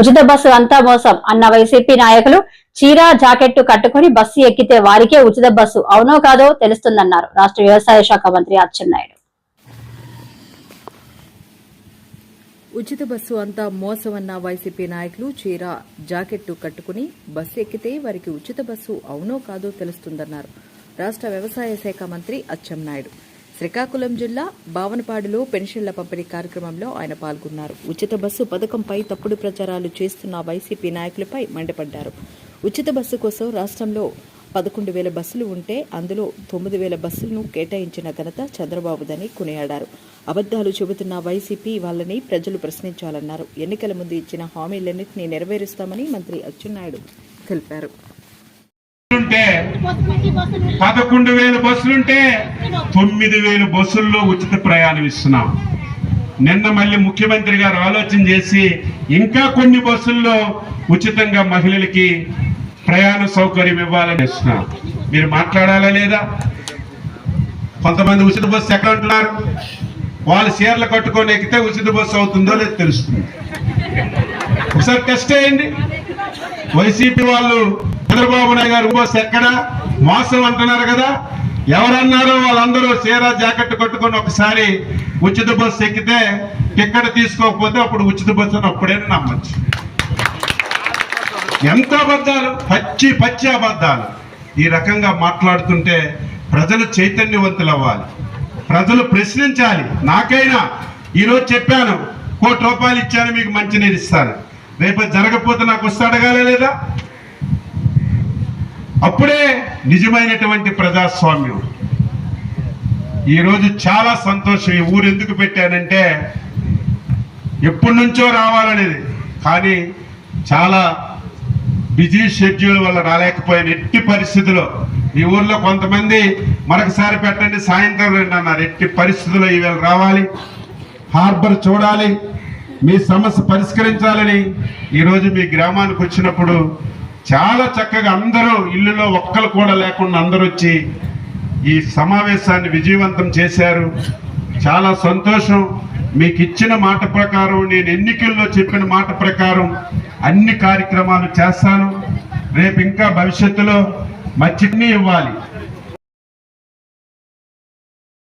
ఉచిత బస్సు అంతా మోసం అన్న వైసీపీ నాయకులు చీర జాకెట్టు కట్టుకుని బస్సు ఎక్కితే వారికే ఉచిత బస్సు అవునో కాదో తెలుస్తుందన్నారు. రాష్ట్ర వ్యవసాయ శాఖ మంత్రి అచ్చెన్నాయుడు. ఉచిత బస్సు అంతా మోసమన్న వైసీపీ నాయకులు చీర జాకెట్టు కట్టుకుని బస్సు ఎక్కితే వారికి ఉచిత బస్సు అవునో కాదో తెలుస్తుందన్నారు. రాష్ట్ర వ్యవసాయ శాఖ మంత్రి అచ్చెన్నాయుడు. శ్రీకాకుళం జిల్లా బావనపాడులో పెన్షన్ల పంపిణీ కార్యక్రమంలో ఆయన పాల్గొన్నారు. ఉచిత బస్సు పథకంపై తప్పుడు ప్రచారాలు చేస్తున్న వైసీపీ నాయకులపై మండిపడ్డారు. ఉచిత బస్సు కోసం రాష్ట్రంలో పదకొండు వేల బస్సులు ఉంటే అందులో తొమ్మిది వేల బస్సులను కేటాయించిన ఘనత చంద్రబాబుదని కొనియాడారు. అబద్దాలు చెబుతున్న వైసీపీ వాళ్ళని ప్రజలు ప్రశ్నించాలన్నారు. ఎన్నికల ముందు ఇచ్చిన హామీలన్నింటినీ నెరవేరుస్తామని మంత్రి అచ్చెన్నాయుడు తెలిపారు. పదకొండు వేల బస్సులుంటే తొమ్మిది వేలు బస్సుల్లో ఉచిత ప్రయాణం ఇస్తున్నాం. నిన్న మళ్ళీ ముఖ్యమంత్రి గారు ఆలోచన చేసి ఇంకా కొన్ని బస్సుల్లో ఉచితంగా మహిళలకి ప్రయాణ సౌకర్యం ఇవ్వాలని ఇస్తున్నాం మీరు మాట్లాడాలా లేదా? కొంతమంది ఉచిత బస్సు ఎక్కడ ఉంటున్నారు వాళ్ళు చీరలు కట్టుకొని ఎక్కితే ఉచిత బస్సు అవుతుందో లేదో తెలుస్తుంది. ఒకసారి టెస్ట్ చేయండి. వైసీపీ వాళ్ళు చంద్రబాబు నాయుడు గారు బస్ ఎక్కడ? మోసం అంటున్నారు కదా? ఎవరన్నారో వాళ్ళందరూ చీర జాకెట్ కట్టుకొని ఒకసారి ఉచిత బస్సు ఎక్కితే టిక్కెట్ తీసుకోకపోతే అప్పుడు ఉచిత బస్సు అని అప్పుడే నమ్మచ్చు. ఎంత అబద్ధాలు? పచ్చి పచ్చి అబద్ధాలు. ఈ రకంగా మాట్లాడుతుంటే ప్రజలు చైతన్యవంతులు అవ్వాలి ప్రజలు ప్రశ్నించాలి. నాకైనా ఈరోజు చెప్పాను కోటి రూపాయలు ఇచ్చాను మీకు మంచినీరు ఇస్తాను. రేపు జరగకపోతే నాకు వస్తే అడగాలే లేదా? అప్పుడే నిజమైనటువంటి ప్రజాస్వామ్యం ఈరోజు చాలా సంతోషం ఈ ఊరు ఎందుకు పెట్టానంటే ఎప్పటి నుంచో రావాలనేది. కానీ చాలా బిజీ షెడ్యూల్ వల్ల రాలేకపోయాను. ఎట్టి పరిస్థితిలో ఈ ఊర్లో కొంతమంది మరొకసారి పెట్టండి సాయంత్రం రండి అన్నారు. ఎట్టి పరిస్థితుల్లో ఈవేళ రావాలి హార్బర్ చూడాలి మీ సమస్య పరిష్కరించాలని. ఈరోజు మీ గ్రామానికి వచ్చినప్పుడు చాలా చక్కగా అందరూ ఇల్లులో ఒక్కరు కూడా లేకుండా అందరూ వచ్చి ఈ సమావేశాన్ని విజయవంతం చేశారు. చాలా సంతోషం. మీకు ఇచ్చిన మాట ప్రకారం నేను ఎన్నికల్లో చెప్పిన మాట ప్రకారం అన్ని కార్యక్రమాలు చేస్తాను. రేపు ఇంకా భవిష్యత్తులో మచ్చిని ఇవ్వాలి.